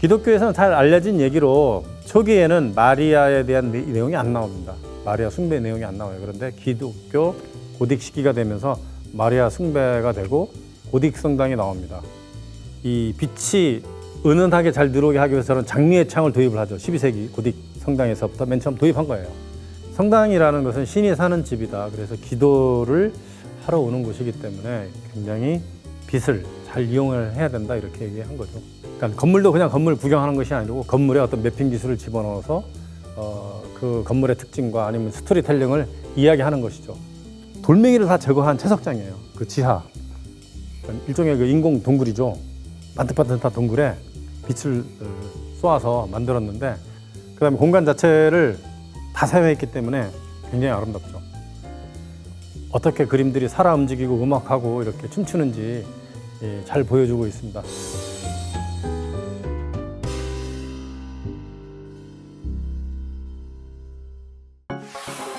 기독교에서는 잘 알려진 얘기로 초기에는 마리아에 대한 내- 내용이 안 나옵니다. 마리아 숭배 내용이 안 나와요. 그런데 기독교 고딕 시기가 되면서 마리아 숭배가 되고 고딕 성당이 나옵니다. 이 빛이 은은하게 잘 들어오게 하기 위해서는 장미의 창을 도입을 하죠. 12세기 고딕 성당에서부터 맨 처음 도입한 거예요. 성당이라는 것은 신이 사는 집이다. 그래서 기도를 하러 오는 곳이기 때문에 굉장히 빛을 잘 이용을 해야 된다 이렇게 얘기한 거죠. 그러니까 건물도 그냥 건물 구경하는 것이 아니고 건물에 어떤 매핑 기술을 집어넣어서 어, 그 건물의 특징과 아니면 스토리텔링을 이야기하는 것이죠. 돌멩이를 다 제거한 채석장이에요. 그 지하 그러니까 일종의 그 인공 동굴이죠. 반듯반듯한 동굴에 빛을 어, 쏘아서 만들었는데 그다음에 공간 자체를 다 사용했기 때문에 굉장히 아름답죠. 어떻게 그림들이 살아 움직이고 음악하고 이렇게 춤추는지 예, 잘 보여주고 있습니다. Thank